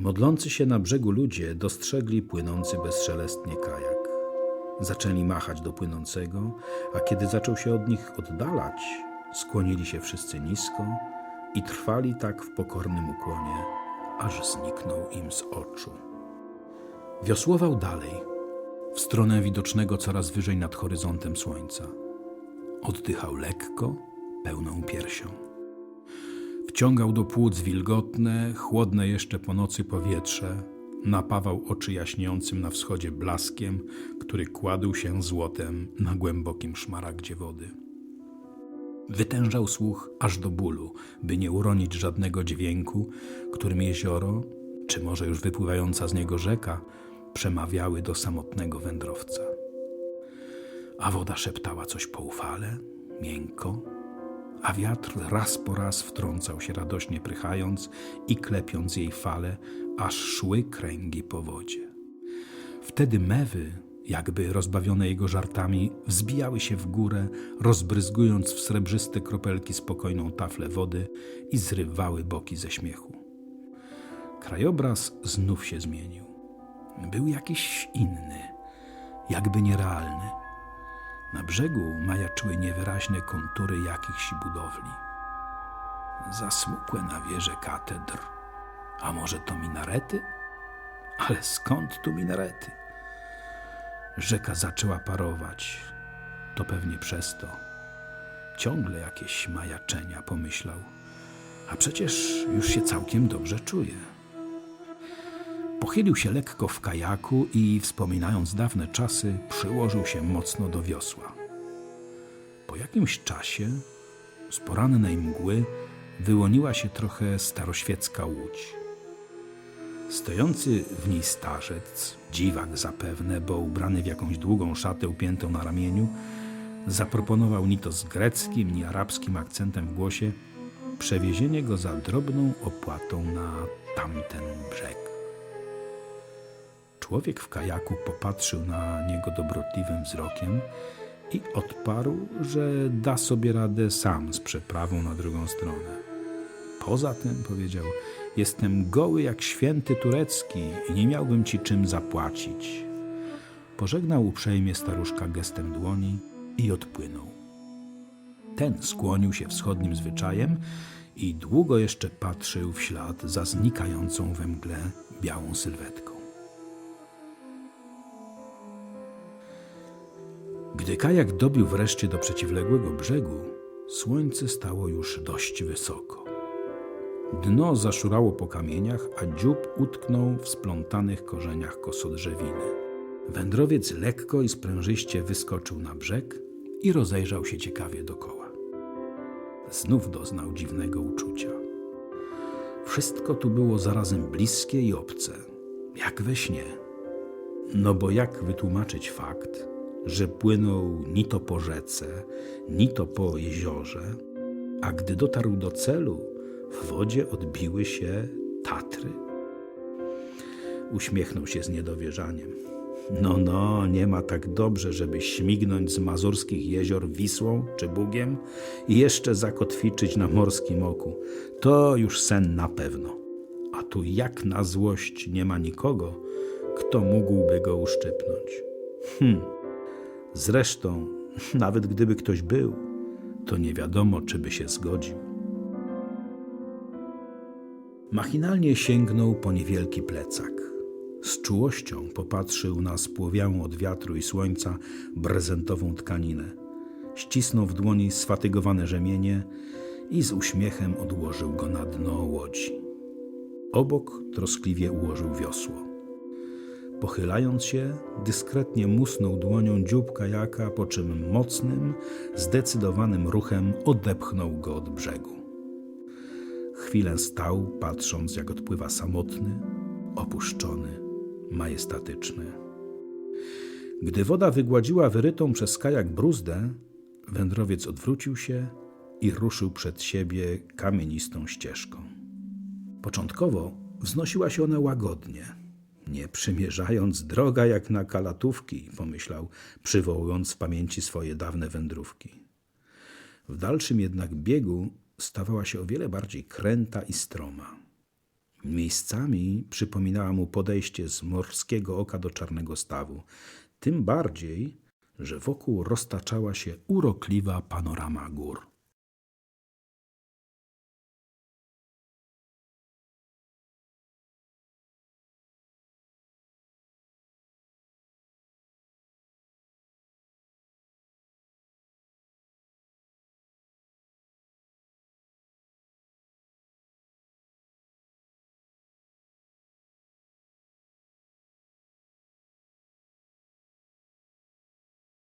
Modlący się na brzegu ludzie dostrzegli płynący bezszelestnie kajak. Zaczęli machać do płynącego, a kiedy zaczął się od nich oddalać, skłonili się wszyscy nisko i trwali tak w pokornym ukłonie, aż zniknął im z oczu. Wiosłował dalej, w stronę widocznego coraz wyżej nad horyzontem słońca. Oddychał lekko, pełną piersią. Wciągał do płuc wilgotne, chłodne jeszcze po nocy powietrze, napawał oczy jaśniejącym na wschodzie blaskiem, który kładł się złotem na głębokim szmaragdzie wody. Wytężał słuch aż do bólu, by nie uronić żadnego dźwięku, którym jezioro, czy może już wypływająca z niego rzeka, przemawiały do samotnego wędrowca. A woda szeptała coś po ufale, miękko, a wiatr raz po raz wtrącał się radośnie prychając i klepiąc jej fale, aż szły kręgi po wodzie. Wtedy mewy, jakby rozbawione jego żartami, wzbijały się w górę, rozbryzgując w srebrzyste kropelki spokojną taflę wody i zrywały boki ze śmiechu. Krajobraz znów się zmienił. Był jakiś inny, jakby nierealny. Na brzegu majaczyły niewyraźne kontury jakichś budowli. Zasmukłe na wieże katedr. A może to minarety? Ale skąd tu minarety? Rzeka zaczęła parować. To pewnie przez to. Ciągle jakieś majaczenia, pomyślał. A przecież już się całkiem dobrze czuje. Pochylił się lekko w kajaku i, wspominając dawne czasy, przyłożył się mocno do wiosła. Po jakimś czasie, z porannej mgły, wyłoniła się trochę staroświecka łódź. Stojący w niej starzec, dziwak zapewne, bo ubrany w jakąś długą szatę upiętą na ramieniu, zaproponował ni to z greckim, ni arabskim akcentem w głosie przewiezienie go za drobną opłatą na tamten brzeg. Człowiek w kajaku popatrzył na niego dobrotliwym wzrokiem i odparł, że da sobie radę sam z przeprawą na drugą stronę. Poza tym, powiedział, jestem goły jak święty turecki i nie miałbym ci czym zapłacić. Pożegnał uprzejmie staruszka gestem dłoni i odpłynął. Ten skłonił się wschodnim zwyczajem i długo jeszcze patrzył w ślad za znikającą we mgle białą sylwetką. Gdy kajak dobił wreszcie do przeciwległego brzegu, słońce stało już dość wysoko. Dno zaszurało po kamieniach, a dziób utknął w splątanych korzeniach kosodrzewiny. Wędrowiec lekko i sprężyście wyskoczył na brzeg i rozejrzał się ciekawie dokoła. Znów doznał dziwnego uczucia. Wszystko tu było zarazem bliskie i obce, jak we śnie. No bo jak wytłumaczyć fakt, że płynął ni to po rzece, ni to po jeziorze, a gdy dotarł do celu, w wodzie odbiły się Tatry? Uśmiechnął się z niedowierzaniem. No, no, nie ma tak dobrze, żeby śmignąć z mazurskich jezior Wisłą czy Bugiem i jeszcze zakotwiczyć na morskim oku. To już sen na pewno. A tu jak na złość nie ma nikogo, kto mógłby go uszczypnąć. Hm. Zresztą, nawet gdyby ktoś był, to nie wiadomo, czy by się zgodził. Machinalnie sięgnął po niewielki plecak. Z czułością popatrzył na spłowiałą od wiatru i słońca brezentową tkaninę. Ścisnął w dłoni sfatygowane rzemienie i z uśmiechem odłożył go na dno łodzi. Obok troskliwie ułożył wiosło. Pochylając się, dyskretnie musnął dłonią dziób kajaka, po czym mocnym, zdecydowanym ruchem odepchnął go od brzegu. Chwilę stał, patrząc, jak odpływa samotny, opuszczony, majestatyczny. Gdy woda wygładziła wyrytą przez kajak bruzdę, wędrowiec odwrócił się i ruszył przed siebie kamienistą ścieżką. Początkowo wznosiła się ona łagodnie, nie przymierzając droga jak na kalatówki, pomyślał, przywołując w pamięci swoje dawne wędrówki. W dalszym jednak biegu stawała się o wiele bardziej kręta i stroma. Miejscami przypominała mu podejście z morskiego oka do czarnego stawu, tym bardziej, że wokół roztaczała się urokliwa panorama gór.